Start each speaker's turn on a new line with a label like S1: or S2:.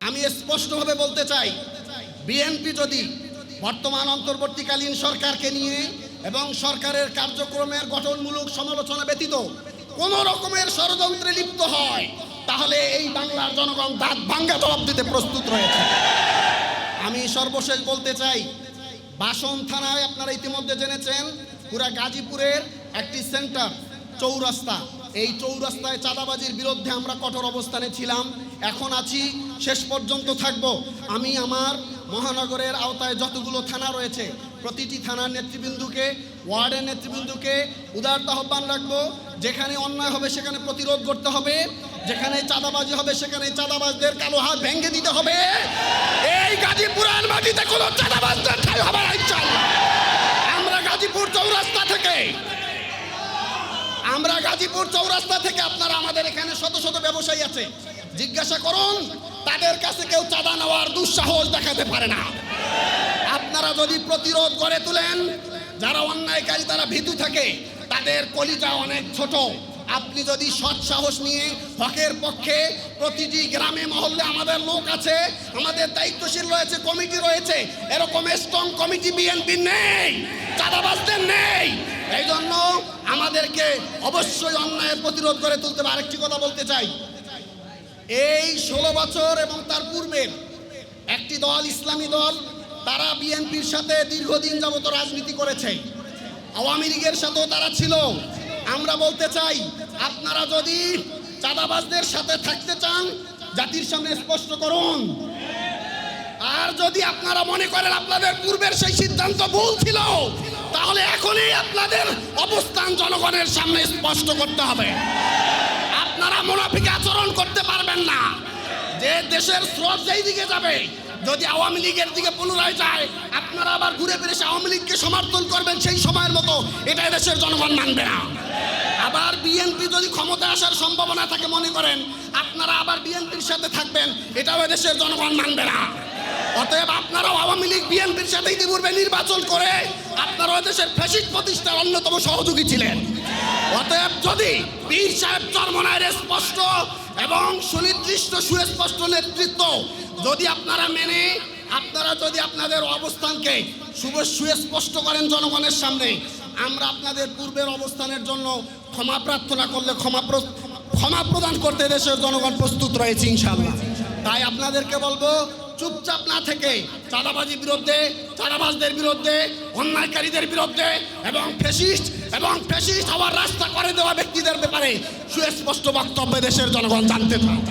S1: আমি স্পষ্টভাবে বলতে চাই বিএনপি যদি বর্তমান অন্তর্বর্তীকালীন সরকারকে নিয়ে এবং সরকারের কার্যক্রমের গঠনমূলক সমালোচনা ব্যতীত কোন রকমের ষড়যন্ত্রে লিপ্ত হয়, তাহলে এই বাংলার জনগণ দাঁত ভাঙ্গা জবাব দিতে প্রস্তুত রয়েছে। আমি সর্বশেষ বলতে চাই, বাসন থানায় আপনারা ইতিমধ্যে জেনেছেন, পুরা গাজীপুরের একটি সেন্টার চৌরাস্তা। এই চৌরাস্তায় চাঁদাবাজির বিরুদ্ধে আমরা কঠোর অবস্থানে ছিলাম। এখন আছি, শেষ পর্যন্ত থাকব। আমি আমার মহানগরের আওতায় যতগুলো থানা রয়েছে, প্রতিটি থানার নেতৃবৃন্দুকে, ওয়ার্ডের নেতৃবৃন্দুকে উদারতা আহ্বান রাখব। যেখানে অন্যায় হবে সেখানে প্রতিরোধ করতে হবে। যেখানে চাঁদাবাজি হবে সেখানে চাঁদাবাজদের কালো হাত ভেঙে দিতে হবে। এই গাজীপুরান মাটিতে কোনো চাঁদাবাজদের ঠাই হবে। আমরা গাজীপুর চৌরাস্তা থেকে আমরা গাজীপুর চৌরাস্তা থেকে আপনারা আমাদের এখানে শত শত ব্যবসায়ী আছে। জিজ্ঞাসা করুন, তাদের কাছে কেউ চাঁদা নেওয়ার দুঃসাহস দেখাতে পারে না। আপনারা যদি প্রতিরোধ করে তুলেন, যারা অন্যায়কারী তারা ভীতু থাকে, তাদের কলিজা অনেক ছোট। আপনি যদি সৎ সাহস নিয়ে হকের পক্ষে প্রতিটি গ্রামে, মহল্লে আমাদের লোক আছে, আমাদের দায়িত্বশীল রয়েছে, কমিটি রয়েছে, এরকম স্ট্রং কমিটি বিএনপি নেই, চাঁদাবাজদের নেই। এই জন্য আমাদেরকে অবশ্যই অন্যায়ের প্রতিরোধ করে তুলতে হবে। আরেকটি কথা বলতে চাই। এই ষোলো বছর এবং তার পূর্বের একটি দল, ইসলামী দল, তারা বিএনপির সাথে দীর্ঘদিন যাবত রাজনীতি করেছে। আওয়ামী লীগের সাথেও তারা ছিল। আমরা বলতে চাই, আপনারা যদি চাঁদাবাজদের সাথে থাকতে চান, জাতির সামনে স্পষ্ট করুন। আর যদি আপনারা মনে করেন আপনাদের পূর্বের সেই সিদ্ধান্ত ভুল ছিল তাহলে এখনই আপনাদের অবস্থান জনগণের সামনে স্পষ্ট করতে হবে। আপনারা মুনাফিকে আচরণ করতে পারবেন না। যে দেশের স্রোত যেই দিকে যাবে, যদি আওয়ামী লীগের দিকে পুনরায় যায়, আপনারা আবার ঘুরে ফিরে আওয়ামী লীগকে সমর্থন করবেন সেই সময়ের মতো এটা দেশের জনগণ মানবে না। আবার বিএনপি যদি ক্ষমতা আসার সম্ভাবনা থাকে, মনে করেন, আপনারা আবার বিএনপির সাথে থাকবেন, এটাও দেশের জনগণ মানবে না। অতএব আপনারাও আওয়ামী লীগ বিএনপির সাথে ইতিপূর্বে নির্বাচন করে আপনারাও দেশের ফ্যাসিস্ট প্রতিষ্ঠার অন্যতম সহযোগী ছিলেন। অতএব যদি পীর সাহেব চরমনায়ের স্পষ্ট এবং সুনির্দিষ্ট সুস্পষ্ট নেতৃত্ব যদি আপনারা মেনে, আপনারা যদি আপনাদের অবস্থানকে শুভ সুস্পষ্ট করেন জনগণের সামনে, আমরা আপনাদের পূর্বের অবস্থানের জন্য ক্ষমা প্রার্থনা করলে ক্ষমা ক্ষমা প্রদান করতে দেশের জনগণ প্রস্তুত রয়েছে ইনশাআল্লাহ। তাই আপনাদেরকে বলব চুপচাপ না থেকে চাঁদাবাজির বিরুদ্ধে, চাঁদাবাজদের বিরুদ্ধে, অন্যায়কারীদের বিরুদ্ধে এবং ফেসিস্ট এবং ফেসিস্ট হওয়ার রাস্তা করে দেওয়া ব্যক্তিদের ব্যাপারে সুস্পষ্ট বক্তব্য দেশের জনগণ জানতে চায়